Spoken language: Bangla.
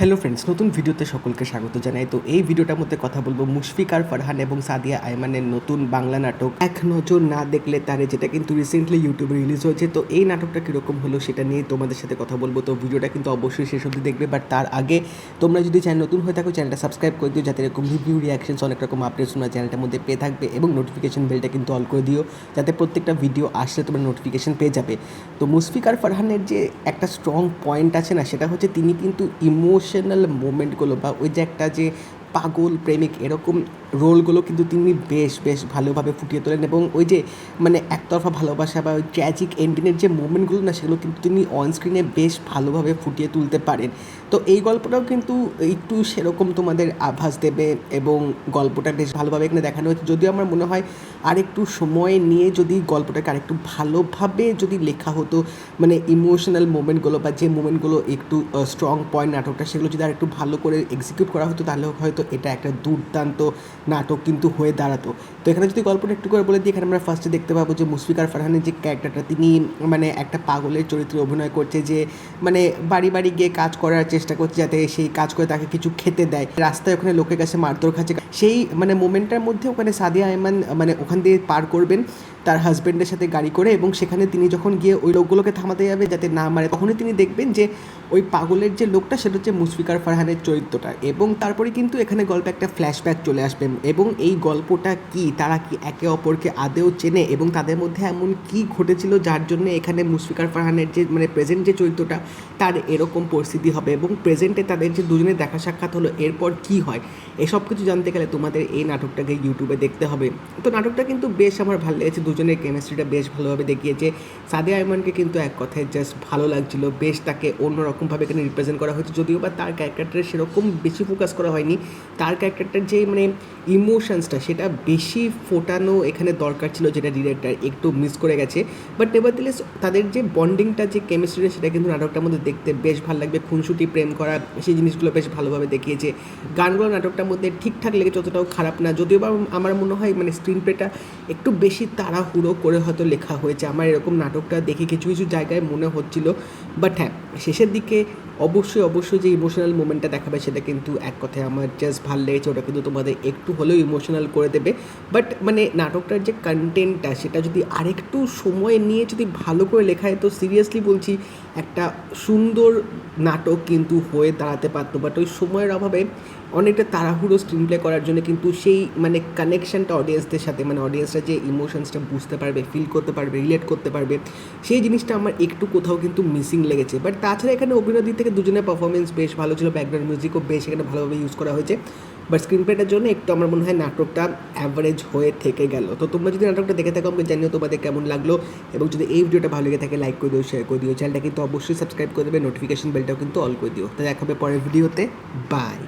হ্যালো ফ্রেন্ডস নতুন ভিডিওতে সকলকে স্বাগত জানাই। তো এই ভিডিওটার মধ্যে কথা বলব মুশফিকার ফারহান এবং সাদিয়া আয়মানের নতুন বাংলা নাটক। এক নজর না দেখলে তারে, যেটা কিন্তু রিসেন্টলি ইউটিউবে রিলিজ হয়েছে। তো এই নাটকটা কীরকম হলো সেটা নিয়ে তোমাদের সাথে কথা বলব। তো ভিডিওটা কিন্তু অবশ্যই শেষ অবধি দেখবে। বাট তার আগে তোমরা যদি চ্যানেল নতুন হয়ে থাকো, চ্যানেলটা সাবস্ক্রাইব করে দিও। যাতে এরকম রিভিউ রিয়াকশনস অনেক রকম আপডেটস তোমরা চ্যানেলটার মধ্যে পেয়ে থাকবে এবং নোটিফিকেশন বেলটা কিন্তু অল করে দিও। যাতে প্রত্যেকটা ভিডিও আসলে তোমরা নোটিফিকেশন পেয়ে যাবে। তো মুশফিকার ফারহানের যে একটা স্ট্রং পয়েন্ট আছে না, সেটা হচ্ছে তিনি কিন্তু ইমোশনাল মোমেন্টগুলো বা ওই যে একটা যে পাগল, প্রেমিক এরকম রোলগুলো কিন্তু তিনি বেশ বেশ ভালোভাবে ফুটিয়ে তোলেন এবং ওই যে মানে একতরফা ভালোবাসা বা ওই ট্র্যাজিক এন্ডিংয়ের যে মোমেন্টগুলো না, সেগুলো কিন্তু তিনি অন স্ক্রিনে বেশ ভালোভাবে ফুটিয়ে তুলতে পারেন। তো এই গল্পটাও কিন্তু একটু সেরকম তোমাদের আভাস দেবে এবং গল্পটা বেশ ভালোভাবে এখানে দেখানো হয়েছে। যদিও আমার মনে হয় আরেকটু সময় নিয়ে যদি গল্পটাকে আরেকটু ভালোভাবে যদি লেখা হতো মানে ইমোশনাল মোমেন্টগুলো বা যে মোমেন্টগুলো একটু স্ট্রং পয়েন্ট নাটকটা, সেগুলো যদি আরেকটু ভালো করে এক্সিকিউট করা হতো তাহলে হয়তো এটা একটা দুর্দান্ত নাটক কিন্তু হয়ে দাঁড়াতো। তো এখানে যদি গল্পটা একটু করে বলে দিই, এখানে আমরা ফার্স্টে দেখতে পাবো যে মুশফিকার ফারহানের যে ক্যারেক্টারটা তিনি মানে একটা পাগলের চরিত্রে অভিনয় করছে যে মানে বাড়ি বাড়ি গিয়ে কাজ করার চেষ্টা করছে যাতে সেই কাজ করে তাকে কিছু খেতে দেয়। রাস্তায় ওখানে লোকের কাছে মারধর খাচ্ছে। সেই মানে মোমেন্টটার মধ্যে ওখানে সাদিয়া আয়মান মানে ওখান দিয়ে পার করবেন। তার হাজব্যান্ডের সাথে গাড়ি করে এবং সেখানে তিনি যখন গিয়ে ওই লোকগুলোকে থামাতে যাবে যাতে না মারে, তখনই তিনি দেখবেন যে ওই পাগলের যে লোকটা সেটা হচ্ছে মুশফিকার ফারহানের চরিত্রটা। এবং তারপরে কিন্তু এখানে গল্পে একটা ফ্ল্যাশব্যাক চলে আসবে এবং এই গল্পটা কি, তারা কি একে অপরকে আদেও চেনে এবং তাদের মধ্যে এমন কি ঘটেছিল যার জন্য এখানে মুশফিকার ফারহানের যে মানে প্রেজেন্ট যে চরিত্রটা, তার এরকম পরিস্থিতি হবে এবং প্রেজেন্টে তাদের যে দুজনের দেখা সাক্ষাৎ হলো, এরপর কি হয়, এসব কিছু জানতে গেলে তোমাদের এই নাটকটাকে ইউটিউবে দেখতে হবে। তো নাটকটা কিন্তু বেশ আমার ভালো লেগেছে দুজনের কেমিস্ট্রিটা বেশ ভালোভাবে দেখিয়েছে। সাদিয়া আয়মানকে কিন্তু এক কথায় জাস্ট ভালো লাগছিল। বেশ তাকে অন্যরকমভাবে এখানে রিপ্রেজেন্ট করা হয়েছে। যদিও বা তার ক্যারেক্টারটা সেরকম বেশি ফোকাস করা হয়নি। তার ক্যারেক্টারটার যে মানে ইমোশনসটা সেটা বেশি ফোটানো এখানে দরকার ছিল যেটা ডিরেক্টর একটু মিস করে গেছে। বাট নেভারদিলেস তাদের যে বন্ডিংটা যে কেমিস্ট্রিটা সেটা কিন্তু নাটকটার মধ্যে দেখতে বেশ ভালো লাগবে। খুনসুটি, প্রেম করা, সেই জিনিসগুলো বেশ ভালোভাবে দেখিয়েছে। গানগুলো নাটকটার মধ্যে ঠিকঠাক লেগেছে, অতটাও খারাপ না। যদিও বা আমার মনে হয় মানে স্ক্রিন প্লেটা একটু বেশি তাড়াহুড়ো করে হয়তো লেখা হয়েছে। আমার এরকম নাটকটা দেখে কিছু কিছু জায়গায় মনে হচ্ছিল। বাট হ্যাঁ শেষের দিকে অবশ্যই অবশ্যই যে ইমোশনাল মোমেন্টটা দেখাবে সেটা কিন্তু এক কথায় আমার জাস্ট ভালো লেগেছে। ওটা কিন্তু তোমাদের একটু হলেও ইমোশনাল করে দেবে। বাট মানে নাটকটার যে কন্টেন্টটা সেটা যদি আরেকটু সময় নিয়ে যদি ভালো করে লেখা হয়, তো সিরিয়াসলি বলছি, একটা সুন্দর নাটক কিন্তু হয়ে দাঁড়াতে পারতো। বাট ওই সময়ের অভাবে অনেকটা তাড়াহুড়ো স্ক্রিন প্লে করার জন্য কিন্তু সেই মানে কানেকশানটা অডিয়েন্সদের সাথে মানে অডিয়েন্সরা যে ইমোশনসটা বুঝতে পারবে ফিল করতে পারবে রিলেট করতে পারবে, সেই জিনিসটা আমার একটু কোথাও কিন্তু মিসিং লেগেছে। বাট তাছাড়া এখানে অভিনয় দিক থেকে দুজনের পারফরমেন্স বেশ ভালো ছিল ব্যাকগ্রাউন্ড মিউজিকও বেশ এখানে ভালোভাবে ইউজ করা হয়েছে। বাট স্ক্রিন প্লেটার জন্য একটু আমার মনে হয় নাটকটা অ্যাভারেজ হয়ে থেকে গেল। তো তোমরা যদি নাটকটা দেখে থাকো, আমাকে জানিও তোমাদের কেমন লাগল। এবং যদি এই ভিডিওটা ভালো লেগে থাকে লাইক করে দিও শেয়ার করে দিও। চ্যানেলটা কিন্তু অবশ্যই সাবস্ক্রাইব করে দেবে নোটিফিকেশন বেলটাও কিন্তু অল করে দিও। তো দেখা হবে পরের ভিডিওতে বাই